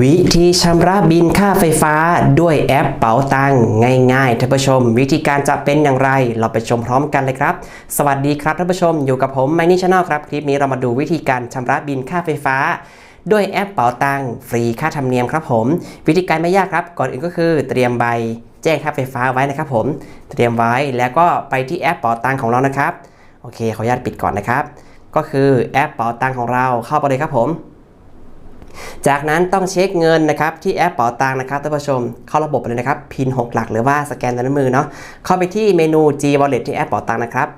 วิธีชำระบินค่าไฟฟ้าด้วยแอปเป๋าตังง่ายๆท่านผู้ชม วิธีการจะเป็นอย่างไร เราไปชมพร้อมกันเลยครับ สวัสดีครับท่านผู้ชมอยู่กับผมไมนี่ชาแนลครับ คลิปนี้เรามาดูวิธีการชำระบินค่าไฟฟ้า ด้วยแอปเป๋าตังฟรีค่าธรรมเนียมครับผม วิธีการไม่ยากครับ ก่อนอื่นก็คือเตรียมใบแจ้งค่าไฟฟ้าไว้นะครับผม เตรียมไว้แล้วก็ไปที่แอปเป๋าตังของเรานะครับโอเคขออนุญาตปิดก่อนนะครับ ก็คือแอปเป๋าตังของเราเข้าไปเลยครับผม จากนั้นต้องเช็คเงินนะครับที่แอปเป๋าตังนะครับท่านผู้ชม เข้าระบบไปเลยนะครับพิน 6 หลักหรือว่าสแกนลายนิ้วมือเนาะเข้าไปที่เมนู G Wallet ที่แอปเป๋าตังนะครับ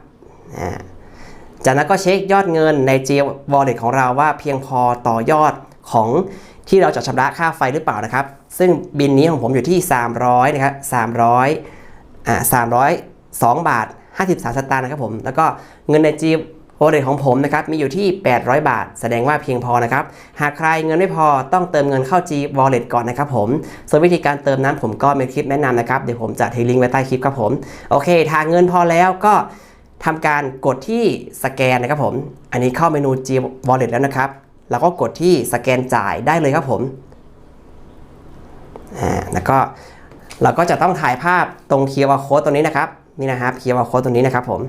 จากนั้นก็เช็คยอดเงินใน G Wallet ของเราว่าเพียงพอต่อยอดของที่เราจะชำระค่าไฟหรือเปล่านะครับ ซึ่งบินนี้ของผมอยู่ที่ 300นะครับ300อ่า302 บาท 53 สตางค์นะครับผมแล้วก็เงินใน G โอเดของผมนะครับมีอยู่ที่ 800 บาท แสดงว่าเพียงพอนะครับหากใครเงินไม่พอต้องเติมเงินเข้า G Wallet ก่อนนะครับผม ส่วนวิธีการเติมนั้นผมก็มีคลิปแนะนำนะครับเดี๋ยวผมจะทิ้งลิงก์ไว้ใต้คลิปครับผมโอเคถ้าเงินพอแล้วก็ทำการกดที่สแกนนะครับผม อันนี้เข้าเมนู G Wallet แล้วนะครับ แล้วก็กดที่สแกนจ่ายได้เลยครับผมอ่าแล้วก็เราก็จะต้องถ่ายภาพตรง QR Code ตรงนี้นะครับ นี่นะครับ QR Code ตรงนี้นะครับผม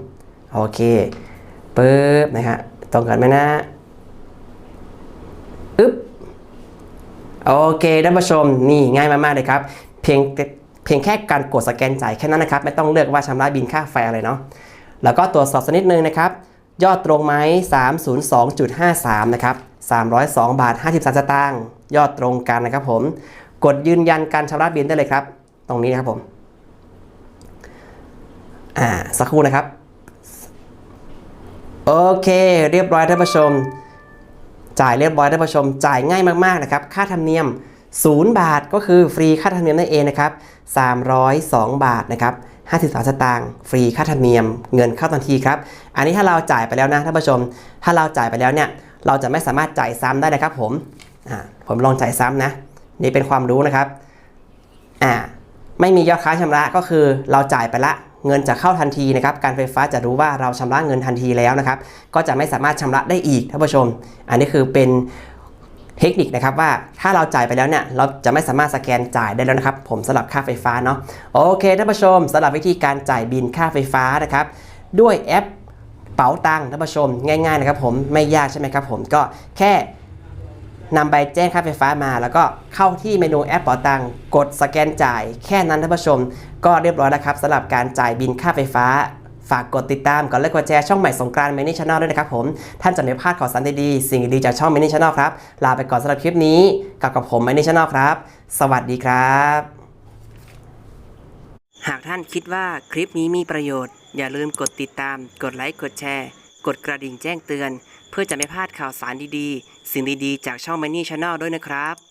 โอเค ปึ๊บนะฮะตรงกันไหมนะอึ๊บโอเคท่านผู้ชมนี่ง่ายมากๆเลยครับ เพียงเพียงแค่การกดสแกนจ่ายแค่นั้นนะครับ ไม่ต้องเลือกว่าชำระบินค่าไฟอะไรเนาะแล้วก็ตรวจสอบสักนิดนึงนะครับ ยอดตรงไหม302.53 นะครับ 302 บาท 53 สตางค์ยอดตรงกันนะครับผม กดยืนยันการชำระบินได้เลยครับ ตรงนี้นะครับผม อ่า สักครู่นะครับ โอเค เรียบร้อยท่านผู้ชม จ่ายเรียบร้อยท่านผู้ชม จ่ายง่ายมากๆนะครับ ค่าธรรมเนียม 0 บาทก็คือฟรีค่าธรรมเนียมนั่นเองนะครับ 302 บาทนะครับ53สตางค์ฟรีค่าธรรมเนียม เงินเข้าทันทีครับ อันนี้ถ้าเราจ่ายไปแล้วนะท่านผู้ชม ถ้าเราจ่ายไปแล้วเนี่ย เราจะไม่สามารถจ่ายซ้ำได้นะครับผม อ่า ผมลองจ่ายซ้ำนะ นี่เป็นความรู้นะครับ อ่า ไม่มียอดค้างชำระก็คือเราจ่ายไปละ เงินจะเข้าทันทีนะครับการไฟฟ้าจะรู้ว่าเราชำระเงินทันทีแล้วนะครับ ก็จะไม่สามารถชำระได้อีกท่านผู้ชม อันนี้คือเป็นเทคนิคนะครับว่าถ้าเราจ่ายไปแล้วเนี่ยเราจะไม่สามารถสแกนจ่ายได้แล้วนะครับผมสำหรับค่าไฟฟ้าเนาะโอเคท่านผู้ชมสำหรับวิธีการจ่ายบินค่าไฟฟ้านะครับ ด้วยแอปเป๋าตังค์ท่านผู้ชมง่ายๆนะครับผมไม่ยากใช่ไหมครับผมก็แค่ นำใบแจ้งค่าไฟฟ้ามา แล้วก็เข้าที่เมนูแอปเป๋าตังกดสแกนจ่าย แค่นั้นท่านผู้ชม ก็เรียบร้อยแล้วครับสำหรับการจ่ายบินค่าไฟฟ้า ฝากกดติดตามกดไลค์กดแชร์ช่องใหม่สงกรานต์มินิช n แนลด้วยนะครับผม ท่านจะไม่พลาดข่าวสารดีๆสิ่งดีๆจากช่องมินิช n แนลครับ ลาไปก่อนสำหรับคลิปนี้กับกับผมมินิช n แนลครับ สวัสดีครับ หากท่านคิดว่าคลิปนี้มีประโยชน์ อย่าลืมกดติดตาม กดไลค์กดแชร์ กดกระดิ่งแจ้งเตือน เพื่อจะไม่พลาดข่าวสารดีๆ สิ่งดีๆ จากช่อง Money Channel ด้วยนะครับ